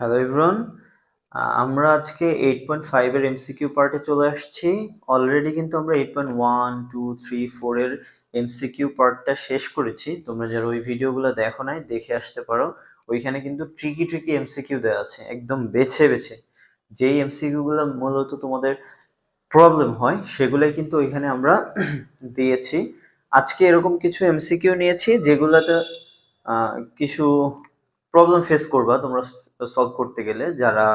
Hello everyone আমরা আজকে eight point ফাইভের এমসিকিউ পার্টে চলে আসছি। অলরেডি কিন্তু আমরা eight point one two three ফোরের এমসিকিউ পার্টটা শেষ করেছি। তোমরা যারা ওই ভিডিওগুলো দেখো নাই, দেখে আসতে পারো। ওইখানে কিন্তু ট্রিকি ট্রিকি এমসিকিউ দেওয়া আছে, একদম বেছে বেছে। যেই এমসিকিউগুলো মূলত তোমাদের প্রবলেম হয়, সেগুলোই কিন্তু ওইখানে আমরা দিয়েছি। আজকে এরকম কিছু এমসিকিউ নিয়েছি, যেগুলোতে কিছু প্রবলেম ফেস করবা তোমরা সলভ করতে গেলে। যারা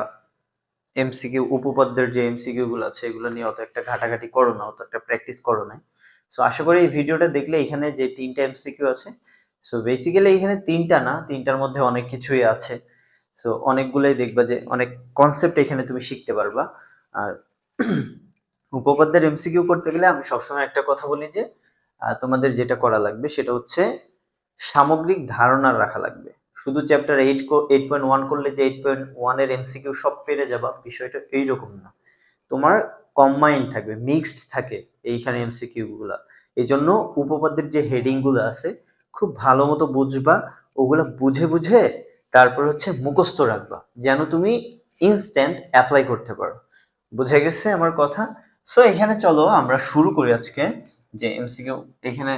এমসিকিউ উপপাদ্যের যে এমসিকিউ গুলো আছে, এগুলো নিয়ে অত একটা ঘাটাঘাটি করো না, অত একটা প্র্যাকটিস করো না। সো আশা করি এই ভিডিওটা দেখলে এখানে যে তিনটা এমসিকিউ আছে সো বেসিক্যালি এখানে তিনটা না, তিনটার মধ্যে অনেক কিছুই আছে। সো অনেকগুলোই দেখবা যে অনেক কনসেপ্ট এখানে তুমি শিখতে পারবা। আর উপপাদ্যের এমসিকিউ করতে গেলে আমি সবসময় একটা কথা বলি যে তোমাদের যেটা করা লাগবে সেটা হচ্ছে সামগ্রিক ধারণা রাখা লাগবে। শুধু chapter eight eight point one করলে যে এইট পয়েন্ট ওয়ানের এমসিকিউ সব পেরে যাবা, বিষয়টা এইরকম না। তোমার কম্বাইন্ড থাকবে মিক্সড থাকে এইখানে এমসিকিউ গুলা। এই জন্য উপপাদ্যের যে হেডিংগুলো আছে, খুব ভালো মতো বুঝবা, ওগুলা বুঝে বুঝে তারপর হচ্ছে মুখস্থ রাখবা, যেন তুমি ইনস্ট্যান্ট অ্যাপ্লাই করতে পারো। বুঝে গেছে আমার কথা? সো এখানে চলো আমরা শুরু করি আজকে, যে এমসিকিউ এখানে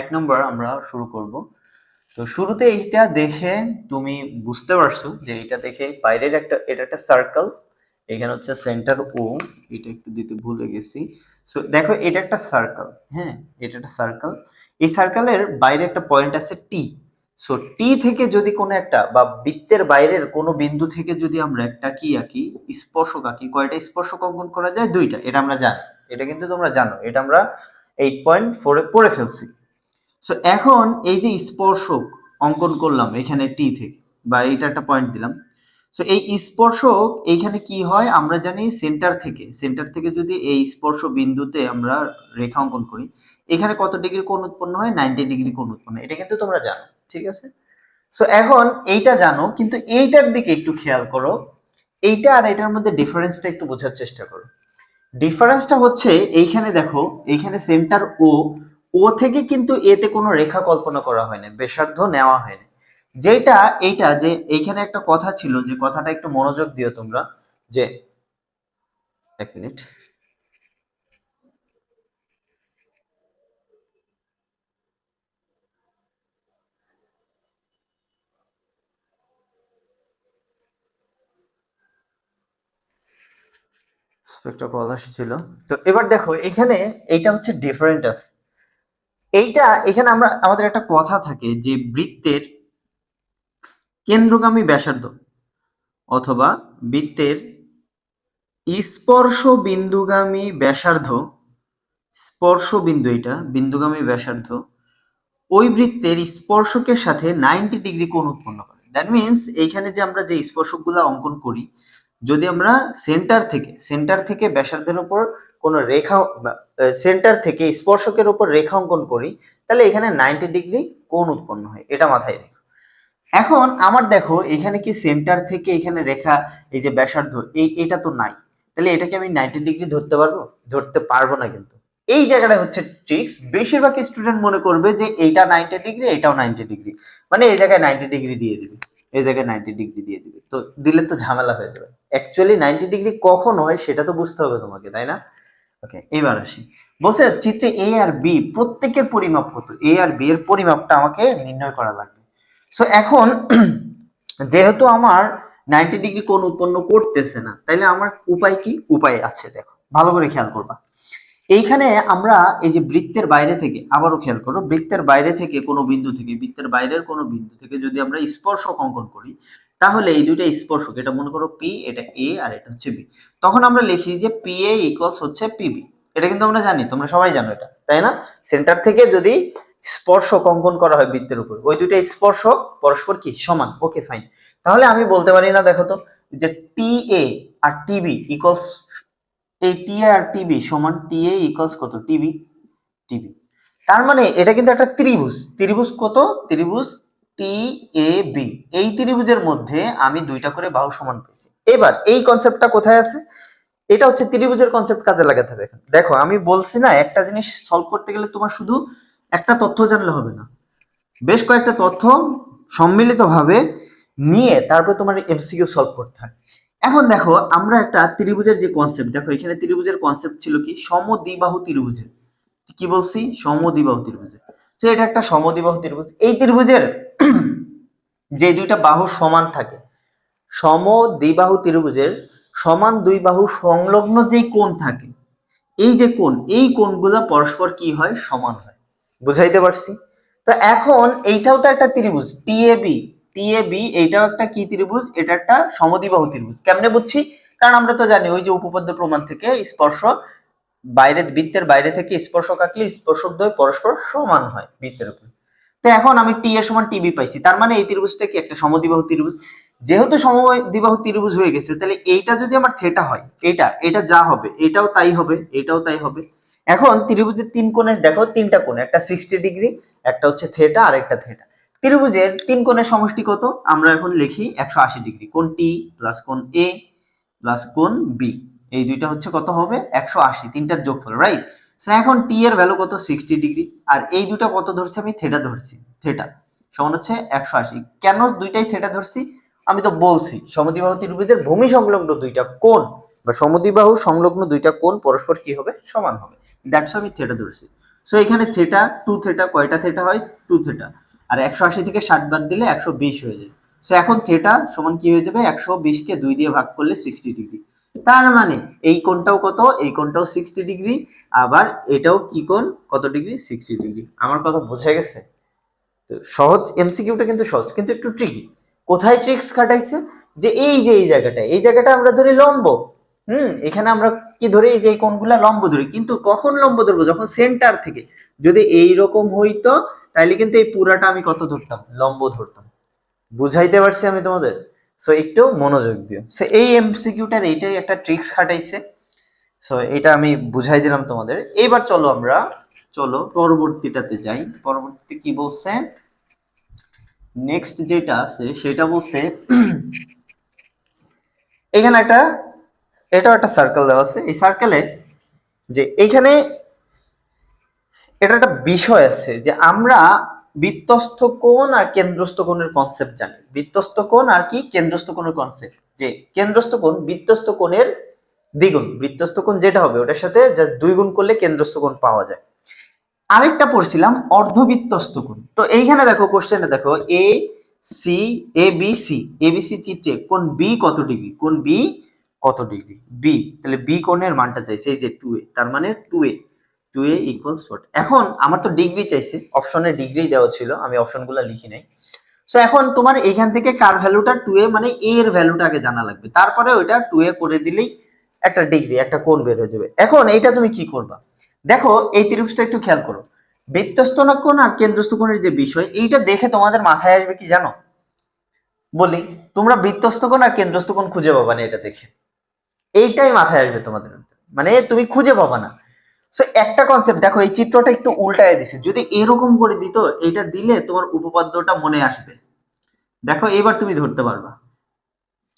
এক নম্বর আমরা শুরু করব। তো শুরুতে এইটা দেখে তুমি বুঝতে পারছ যে এটা দেখে বাইরের একটা, এটা একটা সার্কেল এখানে হচ্ছে সেন্টার ও এটা একটু দিতে ভুলে গেছি। সো দেখো এটা একটা সার্কেল হ্যাঁ এটা একটা সার্কেল এই সার্কেলের বাইরে একটা পয়েন্ট আছে টি সো টি থেকে যদি কোনো একটা বা বৃত্তের বাইরের কোনো বিন্দু থেকে যদি আমরা একটা কি আঁকি, স্পর্শক আঁকি, কয়টা স্পর্শক অঙ্কন করা যায়? দুইটা, এটা আমরা জানি। এটা কিন্তু তোমরা জানো, এটা আমরা এইট পয়েন্ট ফোরে পড়ে ফেলছি। সো এখন এই যে স্পর্শক অঙ্কন করলাম এখানে টি থেকে, বা এইটা একটা পয়েন্ট দিলাম। সো এই স্পর্শক এইখানে কি হয়? আমরা জানি সেন্টার থেকে সেন্টার থেকে যদি এই স্পর্শ বিন্দুতে আমরা রেখা অঙ্কন করি, এখানে কত ডিগ্রি কোণ উৎপন্ন হয়? নাইনটি ডিগ্রি কোণ উৎপন্ন এটা কিন্তু তোমরা জানো, ঠিক আছে? সো এখন এইটা জানো, কিন্তু এইটার দিকে একটু খেয়াল করো। এইটা আর এটার মধ্যে ডিফারেন্সটা একটু বোঝার চেষ্টা করো। ডিফারেন্সটা হচ্ছে এইখানে দেখো, এইখানে সেন্টার ও ও থেকে কিন্তু এতে কোনো রেখা কল্পনা করা হয়নি না ব্যাসার্ধ নেওয়া হয়নি। যেটা, এইটা যে এইখানে একটা কথা ছিল যে কথাটা একটু মনোযোগ দিও তোমরা, যে এক মিনিট। একটা কল আসছিল। তো এবার দেখো, এখানে এইটা হচ্ছে ডিফারেন্ট আছে। এইটা এখানে আমরা, আমাদের একটা কথা থাকে যে বৃত্তের কেন্দ্রগামী ব্যাসার্ধ অথবা বৃত্তের স্পর্শ বিন্দুগামী ব্যাসার্ধ স্পর্শ বিন্দু এটা বিন্দুগামী ব্যাসার্ধ, ওই বৃত্তের স্পর্শকের সাথে নাইনটি ডিগ্রি কোণ উৎপন্ন করে। দ্যাট মিনস এইখানে যে আমরা যে স্পর্শকগুলো অঙ্কন করি, যদি আমরা সেন্টার থেকে সেন্টার থেকে ব্যাসার্ধের উপর কোনো রেখা সেন্টার থেকে স্পর্শকের উপর রেখা অঙ্কন করি, তাহলে এখানে নাইনটি ডিগ্রি কোণ উৎপন্ন হয়, এটা মাথায় রেখো। এখন আমার দেখো, এখানে কি সেন্টার থেকে এখানে রেখা, এই যে ব্যাসার্ধ, এই, এটা তো নাই। তাহলে এটাকে আমি নাইনটি ডিগ্রি ধরতে পারব? ধরতে পারব না কিন্তু। এই জায়গাটা হচ্ছে ট্রিক্স বেশিরভাগ স্টুডেন্ট মনে করবে যে এইটা নাইনটি ডিগ্রি এটাও নাইনটি ডিগ্রি মানে এই জায়গায় নাইনটি ডিগ্রি দিয়ে দিবে। এই জায়গায় নাইনটি ডিগ্রি দিয়ে দিবে। তো দিলে তো ঝামেলা হয়ে যাবে। অ্যাকচুয়ালি নাইনটি ডিগ্রি কখন হয়, সেটা তো বুঝতে হবে তোমাকে, তাই না? ওকে এবার আসি। বলছে, চিত্রে এ আর বি প্রত্যেকের পরিমাপ কত? এ আর বি এর পরিমাপটা আমাকে নির্ণয় করা লাগবে। সো এখন যেহেতু আমার নাইনটি ডিগ্রি কোণ উৎপন্ন করতেছে না, তাইলে আমার উপায় কি? উপায় আছে, দেখো। ভালো করে খেয়াল করবা। এইখানে আমরা এই যে বৃত্তের বাইরে থেকে, আবারও খেয়াল করো, বৃত্তের বাইরে থেকে কোনো বিন্দু থেকে, বৃত্তের বাইরের কোনো বিন্দু থেকে যদি আমরা স্পর্শক অঙ্কন করি তাহলে এই দুইটা স্পর্শক, এটা মনে করো পি এটা এ আর এটা হচ্ছে বি তখন আমরা লিখি যে পি এ ইকুয়ালস হচ্ছে পিবি এটা কিন্তু আমরা জানি, তোমরা সবাই জানো এটা, তাই না? সেন্টার থেকে যদি স্পর্শক অঙ্কন করা হয় বৃত্তের উপর, ওই দুইটা স্পর্শক পরস্পর কি? সমান। ওকে ফাইন তাহলে আমি বলতে পারি না, দেখো তো, যে টি এ আর টিবি ইকুয়ালস এই টি এ আর টিবি সমান টি এ ইকুয়ালস কত? টিবি টিবি তার মানে এটা কিন্তু একটা ত্রিভুজ। ত্রিভুজ কত? ত্রিভুজ টি এ বি এই ত্রিভুজের মধ্যে আমি দুইটা করে বাহু সমান পেয়েছি। এবার এই কনসেপ্টটা কোথায় আছে? এটা হচ্ছে ত্রিভুজের কনসেপ্ট কাজে লাগাতে হবে দেখো, আমি বলছি না, একটা জিনিস সলভ করতে গেলে তোমার শুধু একটা তথ্য জানলে হবে না। বেশ কয়েকটা তথ্য সম্মিলিতভাবে নিয়ে তারপর তোমার এমসিকিউ সলভ করতে হয়। এখন দেখো, আমরা একটা ত্রিভুজের যে কনসেপ্ট দেখো, এখানে ত্রিভুজের কনসেপ্ট ছিল কি? সমদ্বিবাহু ত্রিভুজের। কি বলছি? সমদ্বিবাহু ত্রিভুজের। তো এটা একটা সমদ্বিবাহু ত্রিভুজ। এই ত্রিভুজের যে দুইটা বাহু সমান থাকে, সমদ্বিবাহু ত্রিভুজের সমান দুই বাহু সংলগ্ন যে কোণ থাকে, এই যে কোণ, এই কোণগুলো পরস্পর কি হয়? সমান হয়। বুঝাইতে পারছি? তো এখন এইটাও তো একটা ত্রিভুজ টিএবি টিএবি এইটাও একটা কি ত্রিভুজ? এটা একটা সমদ্বিবাহু ত্রিভুজ। কেমনে বুঝছি? কারণ আমরা তো জানি ওই যে উপপাদ্য প্রমাণ থেকে স্পর্শ বাইরে, বৃত্তের বাইরে থেকে স্পর্শ কাটলে স্পর্শক দ্বয় পরস্পর সমান হয় বৃত্তের উপর। তো এখন আমি টি এর সমান টিবি পাইছি। তার মানে এই ত্রিভুজটা কি একটা সমদ্বিবাহু ত্রিভুজ, যেহেতু সমদ্বিবাহু ত্রিভুজ হয়ে গেছে, তাহলে এইটা যদি আমার থেটা হয় এটা এটা যা হবে, এটাও তাই হবে, এটাও তাই হবে। এখন ত্রিভুজের তিন কোণের, দেখো তিনটা কোণ, একটা সিক্সটি ডিগ্রি একটা হচ্ছে থেটা আর একটা থেটা। ত্রিভুজের তিন কোণের সমষ্টি কত? আমরা এখন লিখি একশো আশি ডিগ্রি কোণ টি প্লাস কোণ এ প্লাস কোণ বি এই দুইটা হচ্ছে কত হবে? একশো আশি, তিনটার যোগফল রাইট সো এখন টি এর ভ্যালু কত? সিক্সটি ডিগ্রি আর এই দুইটা কত ধরছি আমি? থেটা ধরছি থেটা সমান হচ্ছে একশো আশি। কেন দুইটাই থেটা ধরছি? আমি তো বলছি সমদ্বিবাহু ত্রিভুজের ভূমি সংলগ্ন দুইটা কোণ বা সমদ্বিবাহু সংলগ্ন দুইটা কোণ পরস্পর কি হবে? সমান হবে। দ্যাটস আমি থেটা ধরছি। সো এখানে থেটা টু থেটা কয়টা থেটা হয়? টু থেটা আর একশো আশি থেকে ষাট বাদ দিলে একশো বিশ হয়ে যায়। সো এখন থেটা সমান কি হয়ে যাবে? একশো বিশকে দুই দিয়ে ভাগ করলে সিক্সটি ডিগ্রি তার মানে এই কোণটাও কত? এই কোণটাও সিক্সটি ডিগ্রি আবার এটাও কি কোণ? কত ডিগ্রি সিক্সটি ডিগ্রি আমার কথা বোঝা গেছে? তো সহজ এমসিকিউটা কিন্তু সহজ, কিন্তু একটু ট্রিকি কোথায় ট্রিক্স খাটাইছে? যে এই যে এই জায়গাটা এই জায়গাটা আমরা ধরি লম্ব। হুম, এখানে আমরা কি ধরি? এই যে এই কোণগুলা লম্ব ধরি। কিন্তু কখন লম্ব ধরবো? যখন সেন্টার থেকে। যদি এই রকম হইতো, তাইলে কিন্তু এই পুরাটা আমি কত ধরতাম? লম্ব ধরতাম। বুঝাইতে পারছি আমি তোমাদের? সো একটু মনোযোগ দিও। সো এই এমসিকিউটার এইটাই একটা ট্রিক্স খাটাইছে। সো এটা আমি বুঝাই দিলাম তোমাদের। এবার চলো আমরা, চলো পরবর্তীটাতে যাই। পরবর্তীতে কি বলছে? নেক্সট যেটা আছে, সেটা বলছে, এখানে একটা, এটাও একটা সার্কেল দেওয়া আছে। এই সার্কেলে যে এখানে এটা একটা বিষয় আছে যে আমরা বৃত্তস্থ কোণ আর কেন্দ্রস্থ কোণের কনসেপ্ট জানি। বৃত্তস্থ কোণ আর কি? কেন্দ্রস্থ কোণের কনসেপ্ট যে কেন্দ্রস্থ কোণ, বৃত্তস্থ কোণের দ্বিগুণ। বৃত্তস্থ কোণ যেটা হবে, ওটার সাথে জাস্ট দুই গুণ করলে কেন্দ্রস্থ কোণ পাওয়া যায়। আরেকটা পড়ছিলাম, অর্ধবৃত্তস্থ কোণ। তো এইখানে দেখো কোশ্চেনে দেখো A C A B C A B C চিত্রে কোন বি কত ডিগ্রি? কোন বি কত ডিগ্রি? বি তাহলে বি কোণের মানটা চাইছে, এই যে টু এ তার মানে two A two A equals four এখন আমার তো ডিগ্রি চাইছে অপশনে ডিগ্রি দেওয়া ছিল, আমি অপশনগুলো লিখি নাই। সো এখন তোমার এইখান থেকে কার ভ্যালুটা টু এ মানে এ এর ভ্যালুটা আগে জানা লাগবে। তারপরে ওইটা টু এ করে দিলেই একটা ডিগ্রি একটা কোণ বের হয়ে যাবে। এখন এইটা তুমি কি করবা? দেখো, এই ত্রিভুজটা একটু খেয়াল করো। বৃত্তস্থ কোণ আর কেন্দ্রস্থ কোণের যে বিষয়, এইটা দেখে তোমাদের মাথায় আসবে কি জানো? বলি, তোমরা বৃত্তস্থ কোণ আর কেন্দ্রস্থ কোণ খুঁজে পাবা না এটা দেখে। এইটাই মাথায় আসবে তোমাদের মানে তুমি খুঁজে পাবা না। সো একটা কনসেপ্ট দেখো, এই চিত্রটা একটু উল্টায় দিছে। যদি এরকম করে দিত এটা দিলে তোমার উপপাদ্যটা মনে আসবে। দেখো এবার তুমি ধরতে পারবা।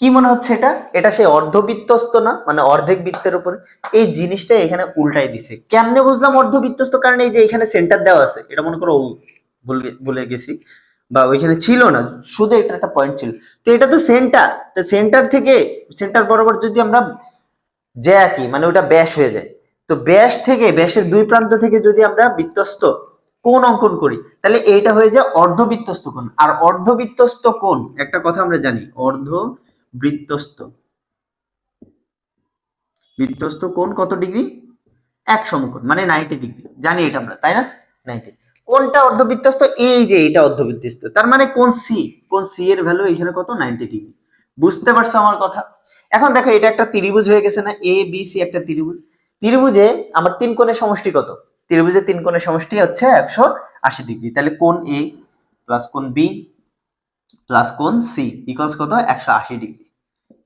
কি মনে হচ্ছে এটা? এটা সেই অর্ধবৃত্তস্ত না? মানে অর্ধেক বৃত্তের উপরে। এই জিনিসটা এখানে উল্টাই দিছে। কেমনে বুঝলাম অর্ধবৃত্তস্ত? কারণ এই যে এখানে সেন্টার দেওয়া আছে, এটা মনে করো ভুলে গেছি। বা ওইখানে ছিল না, শুধু এটা একটা পয়েন্ট ছিল। তো এটা তো সেন্টার তো সেন্টার থেকে সেন্টার বরাবর যদি আমরা যে একই মানে ওটা ব্যাস হয়ে যায়। তো ব্যাস থেকে, ব্যাসের দুই প্রান্ত থেকে যদি আমরা বৃত্তস্ত কোন অঙ্কন করি, তাহলে এটা হয়ে যায় অর্ধবৃত্তস্ত কোণ। আর অর্ধবৃত্তস্ত কোণ, একটা কথা আমরা জানি অর্ধ বৃত্তস্ত বৃত্তস্ত কোণ কত ডিগ্রি? এক সমকোণ মানে নাইনটি ডিগ্রি। জানি এটা আমরা, তাই না? নাইনটি কোনটা অর্ধবৃত্তস্ত এই যে এটা অর্ধবৃত্তস্ত তার মানে কোন সি কোন সি এর ভ্যালু এখানে কত? Ninety degree. বুঝতে পারছ আমার কথা? এখন দেখো, এটা একটা ত্রিভুজ হয়ে গেছে না? এ বি সি একটা ত্রিভুজ। ত্রিভুজে আমার তিন কোণের সমষ্টি কত? ত্রিভুজের তিন কোণের সমষ্টি হচ্ছে একশো আশি ডিগ্রি। তাহলে কোন এ প্লাস কোন বি প্লাস কোন সি ইকুয়ালস কত? একশো আশি ডিগ্রি।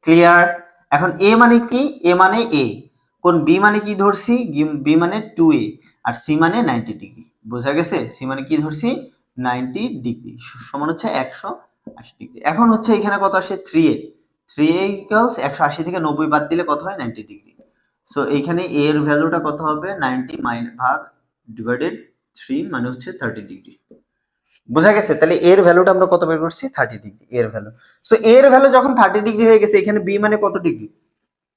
ক্লিয়ার এখন এ মানে কি? এ মানে এ কোন বি মানে কি ধরছি? বি মানে টু এ আর সি মানে নাইনটি ডিগ্রি। বোঝা গেছে? সি মানে কি ধরছি? Ninety degree. সমান হচ্ছে একশো আশি ডিগ্রি। এখন হচ্ছে এখানে কত আসে? Three A three A equals একশো আশি থেকে নব্বই বাদ দিলে কত হয়? Ninety degree. সো এইখানে এ এর ভ্যালুটা কত হবে? নাইনটি মাইনাস ভাগ ডিভাইডেড থ্রি মানে হচ্ছে থার্টি ডিগ্রি বোঝা গেছে? তাহলে এর ভ্যালুটা আমরা কত বের করছি? থার্টি ডিগ্রি এর ভ্যালু সো এর ভ্যালু যখন থার্টি ডিগ্রি হয়ে গেছে, এখানে বি মানে কত ডিগ্রি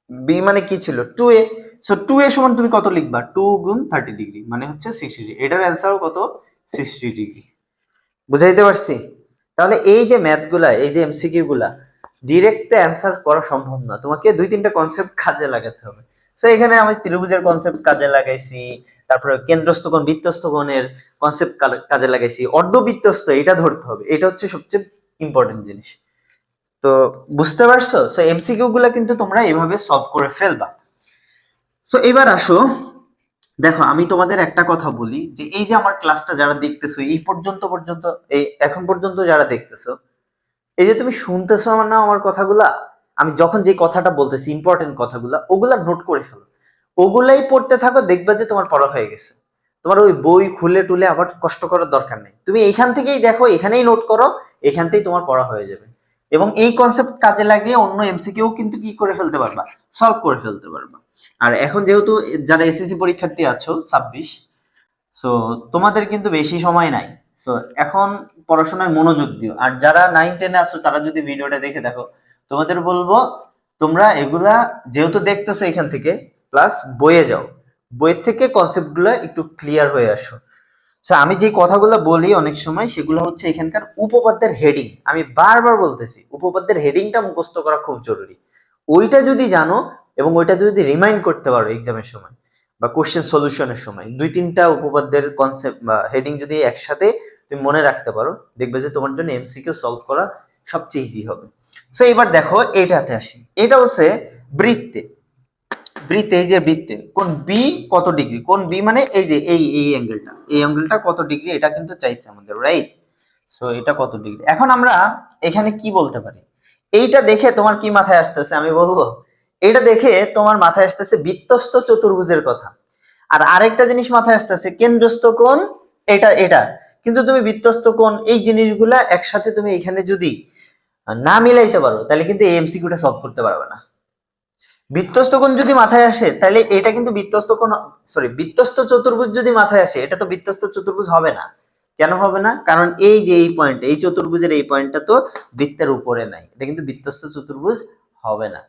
বি মানে কি ছিল? Two A so two A সমান তুমি কত লিখবা? টু গুণ থার্টি ডিগ্রি মানে হচ্ছে সিক্সটি ডিগ্রি এটার অ্যান্সারও কত? সিক্সটি ডিগ্রি বুঝাইতে পারছি? তাহলে এই যে ম্যাথগুলা এই যে এমসিকিউ গুলা ডিরেক্ট অ্যান্সার করা সম্ভব না। তোমাকে দুই তিনটা কনসেপ্ট কাজে লাগাতে হবে। তো এখানে আমি ত্রিভুজের কনসেপ্ট কাজে লাগাইছি, তারপরে কেন্দ্রস্থ কোণ বৃত্তস্থ কোণের কনসেপ্ট কাজে লাগাইছি। অর্ধবৃত্তস্থ এটা ধরতে হবে। এটা হচ্ছে সবচেয়ে ইম্পর্টেন্ট জিনিস। তো বুঝতে পারছ? সো এমসিকিউ গুলো কিন্তু তোমরা এভাবে সলভ করে ফেলবা। সো এবার আসো। দেখো, আমি তোমাদের একটা কথা বলি যে, এই যে আমার ক্লাসটা যারা দেখতেছো, এই পর্যন্ত পর্যন্ত, এই এখন পর্যন্ত যারা দেখতেছো, এই যে তুমি শুনতেছো আমার না, আমার কথাগুলা আমি যখন যে কথাটা বলতেছি ইম্পর্টেন্ট কথাগুলা, ওগুলা নোট করে ফেলো। ওগুলাই পড়তে থাকো, দেখবে যে তোমার পড়া হয়ে গেছে। তোমার ওই বই খুলে টুলে আবার কষ্ট করার দরকার নেই। তুমি এইখান থেকেই দেখো, এখানেই নোট করো এখান থেকেই তোমার পড়া হয়ে যাবে। এবং এই কনসেপ্ট কাজে লাগিয়ে অন্য এমসিকিউ কিন্তু কি করে ফেলতে পারবা? সলভ করে ফেলতে পারবা। আর এখন যেহেতু যারা এসএসসি পরীক্ষার্থী আছো, ছাব্বিশ সো তোমাদের কিন্তু বেশি সময় নাই। সো এখন পড়াশোনায় মনোযোগ দিও। আর যারা নাইন টেনে আছো, তারা যদি ভিডিওটা দেখে দেখো তোমাদের বলব, তোমরা এগুলা যেহেতু দেখতেছো এখান থেকে প্লাস বইয়ে যাও। বইয়ের থেকে কনসেপ্টগুলো একটু ক্লিয়ার হয়ে আসো। আমি যে কথাগুলো বলি অনেক সময়, সেগুলো হচ্ছে এখানকার উপপাদ্যের হেডিং আমি বারবার বলতেছি, উপপাদ্যের হেডিংটা মুখস্থ করা খুব জরুরি। ওইটা যদি জানো, এবং ওইটা যদি রিমাইন্ড করতে পারো এক্সামের সময়, বা কোশ্চেন সলিউশনের সময়, দুই তিনটা উপপাদ্যের কনসেপ্ট বা হেডিং যদি একসাথে তুমি মনে রাখতে পারো, দেখবে যে তোমার জন্য এমসিকিউ সলভ করা সবচেয়ে ইজি হবে। সো এবার দেখো এটাতে আসি। এটা হচ্ছে বৃত্তে। বৃত্তে, এই যে বৃত্তে, কোন বি কত ডিগ্রি? কোন বি মানে এই যে, এই এই অ্যাঙ্গেলটা এই অ্যাঙ্গেলটা কত ডিগ্রি? এটা কিন্তু চাইছে আমাদের রাইট সো এটা কত ডিগ্রি? এখন আমরা এখানে কি বলতে পারি? এইটা দেখে তোমার কি মাথায় আসতেছে, আমি বলব? এটা দেখে তোমার মাথায় আসতেছে বৃত্তস্থ চতুর্ভুজের কথা। আর আরেকটা জিনিস মাথায় আসতেছে, কেন্দ্রস্থ কোণ, এটা এটা। কিন্তু তুমি বৃত্তস্থ কোণ, এই জিনিসগুলা একসাথে তুমি এখানে যদি না মিলাইতে পারো, তাহলে কিন্তু এই এমসিকিউটা সলভ করতে পারবে না। বৃত্তস্থ কোণ যদি মাথায় আসে, তাহলে এটা কিন্তু বৃত্তস্থ কোণ সরি বৃত্তস্থ চতুর্ভুজ যদি মাথায় আসে, এটা তো বৃত্তস্থ চতুর্ভুজ হবে না। কেন হবে না? কারণ এই যে এই পয়েন্ট এই চতুর্ভুজের এই পয়েন্টটা তো বৃত্তের উপরে নাই। এটা কিন্তু বৃত্তস্থ চতুর্ভুজ হবে না।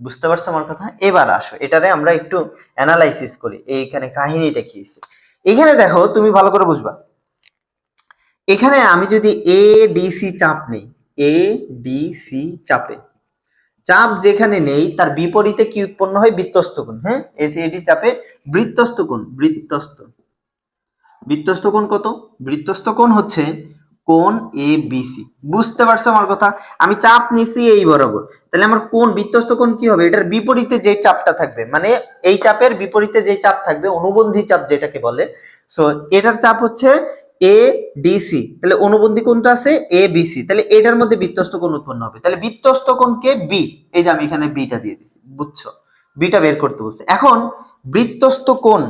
বুঝতে পারছ আমার কথা? এবার আসো, এটারে আমরা একটু অ্যানালাইসিস করি, এইখানে কাহিনীটা কি এখানে দেখো, তুমি ভালো করে বুঝবা। এখানে আমি যদি এ ডি সি চাপ নেই এ ডি সি চাপে। চাপ যেখানে নেই, তার বিপরীতে কি উৎপন্ন হয়? বৃত্তস্থ কোণ হ্যাঁ? এসিএডি চাপে বৃত্তস্থ কোণ, বৃত্তস্থ। বৃত্তস্থ কোণ কত? বৃত্তস্থ কোণ হচ্ছে কোণ এ বি সি বুঝতে পারছ আমার কথা? আমি চাপ নিছি এই বরাবর। তাহলে আমার কোণ, বৃত্তস্থ কোণ কি হবে? এটার বিপরীতে যে চাপটা থাকবে মানে এই চাপের বিপরীতে যে চাপ থাকবে, অনুবন্ধী চাপ যেটাকে বলে সো এটার চাপ হচ্ছে এ ডিসি তাহলে অনুবন্ধী কোণটা আছে? এ বিসি তাহলে এটার মধ্যে বৃত্তস্থ কোণ উৎপন্ন হবে। তাহলে বৃত্তস্থ কোণকে বি এই যে আমি এখানে বিটা দিয়ে দিছি, বুঝছ? বিটা বের করতে বলছে। এখন বৃত্তস্থ কোণ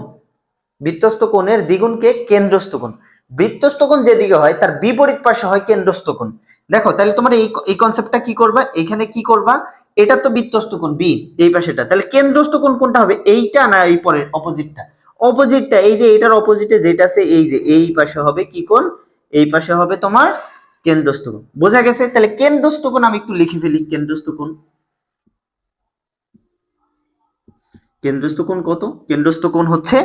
বৃত্তস্থ কোণের দ্বিগুণকে কেন্দ্রস্থ কোণ। বৃত্তস্থ কোণ যেদিকে হয়, তার বিপরীত পাশে হয় কেন্দ্রস্থ কোণ। দেখো, তাহলে তোমার এই এই কনসেপ্টটা কি করবা? এখানে কি করবা? এটা তো বৃত্তস্থ কোণ বি এই পাশেটা তাহলে কেন্দ্রস্থ কোণ কোনটা হবে? এইটা না এই পরের অপোজিটটা অপোজিটটা এই যে এটার অপোজিটে যেটা আছে, এই যে এই পাশে হবে কি কোণ? এই পাশে হবে তোমার কেন্দ্রস্থ কোণ বোঝা গেছে? তাহলে কেন্দ্রস্থ কোণ আমি একটু লিখে ফেলি। কেন্দ্রস্থ কোণ কেন্দ্রস্থ কোণ কত? কেন্দ্রস্থ কোণ হচ্ছে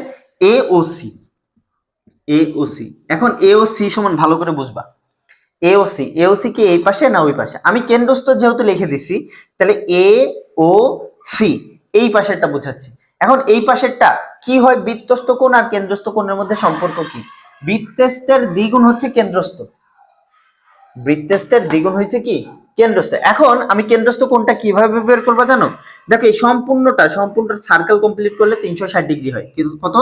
এ ও সি এ ও সি এখন এ ও সি সমান ভালো করে বুঝবা। এ ও সি এ ও সি কি এই পাশে না ওই পাশে? আমি কেন্দ্রস্থ যেহেতু লিখে দিছি, তাহলে এ ও সি এই পাশেরটা বুঝাচ্ছি। এখন এই পাশেরটা কি হয় বৃত্তস্থ কোণ আর কেন্দ্রস্থ কোণের মধ্যে সম্পর্ক কি? বৃত্তস্থের দ্বিগুণ হচ্ছে কেন্দ্রস্থ। বৃত্তস্থের দ্বিগুণ হয়েছে কি? কেন্দ্রস্থ। এখন আমি কেন্দ্রস্থ কোণটা কীভাবে বের করব জানো? দেখো, এই সম্পূর্ণটা সম্পূর্ণ সার্কেল কমপ্লিট করলে তিনশো ষাট ডিগ্রি হয়। কিন্তু কত?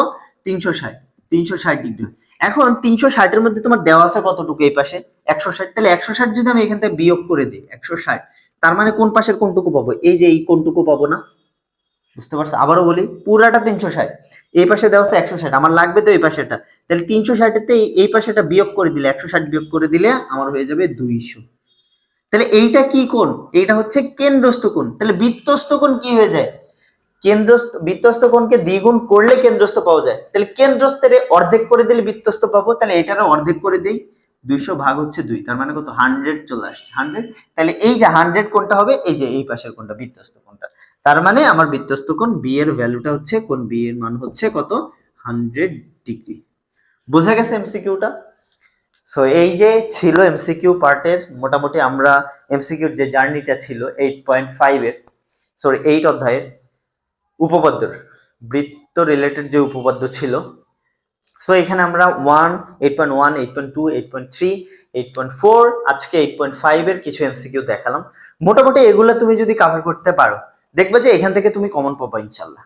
তিনশো ষাট। তিনশো ষাট ডিগ্রি। এখন তিনশো ষাটের মধ্যে তোমার দেওয়া আছে কতটুকু এই পাশে? একশো ষাট। তাহলে একশো ষাট যদি আমি এখান থেকে বিয়োগ করে দিই, একশো ষাট, তার মানে কোন পাশের কোনটুকু পাবো? এই যে এই কোনটুকু পাবো না? বুঝতে পারছ? আবারও বলি, পুরাটা তিনশো ষাট। এই পাশে দেওয়া আছে একশো ষাট। আমার লাগবে তো এই পাশেটা তাহলে তিনশো ষাটেতে এই পাশেটা বিয়োগ করে দিলে, একশো ষাট বিয়োগ করে দিলে আমার হয়ে যাবে দুইশো। তাহলে এইটা কি কোণ? এইটা হচ্ছে কেন্দ্রস্থ কোণ। তাহলে বৃত্তস্থ কোণ কি হয়ে যায়? কেন্দ্রস্থ বৃত্তস্থ কোণকে দ্বিগুণ করলে কেন্দ্রস্থ পাওয়া যায়। তাহলে কেন্দ্রস্থের অর্ধেক করে দিলে বৃত্তস্থ পাবো। তাহলে এটারও অর্ধেক করে দেই। দুইশো ভাগ হচ্ছে দুই। তার মানে কত? হান্ড্রেড চলে আসছে। হান্ড্রেড? তাহলে এই যে হান্ড্রেড কোনটা হবে, এই যে এই পাশের কোনটা বৃত্তস্ত কোনটা তার মানে আমার বৃত্তস্ত কোণ বি এর ভ্যালুটা হচ্ছে কোন বি এর মান হচ্ছে কত? হান্ড্রেড ডিগ্রি বোঝা গেছে এমসিকিউটা সো এই যে ছিল এমসিকিউ পার্টের মোটামুটি আমরা এমসিকিউর যে জার্নিটা ছিল এইট পয়েন্ট ফাইভের সরি এইট অধ্যায়ের উপপাদ্যর, বৃত্ত রিলেটেড যে উপপাদ্য ছিল সো এখানে আমরা one eight point one eight point two eight point three eight point four আজকে এইট পয়েন্ট ফাইভের কিছু এমসিকিউ দেখালাম। মোটামুটি এগুলো তুমি যদি কাভার করতে পারো দেখবে যে এখান থেকে তুমি কমন পাবা ইনশাল্লাহ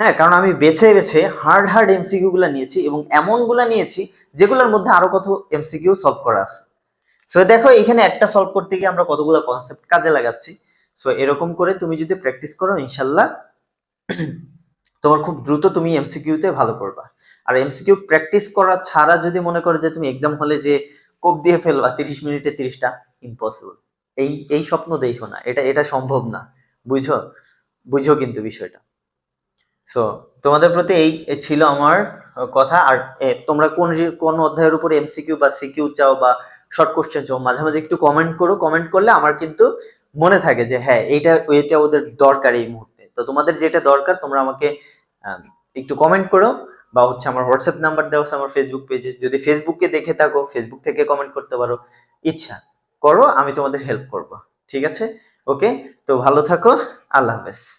হ্যাঁ কারণ আমি বেছে বেছে হার্ড হার্ড এমসিকিউ গুলা নিয়েছি এবং এমনগুলা নিয়েছি যেগুলোর মধ্যে আরও কত এমসিকিউ সলভ করা আছে। সো দেখো, এখানে একটা সলভ করতে গিয়ে আমরা কতগুলো কনসেপ্ট কাজে লাগাচ্ছি। সো এরকম করে তুমি যদি প্র্যাকটিস করো ইনশাল্লাহ তোমার খুব দ্রুত তুমি এমসিকিউতে ভালো করবা। আর এমসিকিউ প্র্যাকটিস করা ছাড়া যদি মনে করো যে তুমি এক্সাম হলে যে কোপ দিয়ে ফেলবা, তিরিশ মিনিটে তিরিশটা ইম্পসিবল এই এই স্বপ্ন দেখো না। এটা এটা সম্ভব না। বুঝো বুঝো কিন্তু বিষয়টা। সো তোমাদের প্রতি এই ছিল আমার কথা। আর তোমরা কোন কোন অধ্যায়ের উপরে এমসিকিউ বা সিকিউ চাও বা শর্ট কোশ্চেন চাও মাঝে মাঝে একটু কমেন্ট করো। কমেন্ট করলে আমার কিন্তু মনে থাকে যে হ্যাঁ এইটা এটা ওদের দরকার এই মুহূর্তে। তো তোমাদের যেটা দরকার তোমরা আমাকে আম, একটু কমেন্ট করো। বা হচ্ছে আমার হোয়াটসঅ্যাপ নাম্বার দেওয়া আমার ফেসবুক পেজে যদি ফেসবুকে দেখে থাকো ফেসবুক থেকে কমেন্ট করতে পারো। ইচ্ছা করো আমি তোমাদের হেল্প করব। ঠিক আছে? ওকে তো ভালো থাকো। আল্লাহ হাফেজ।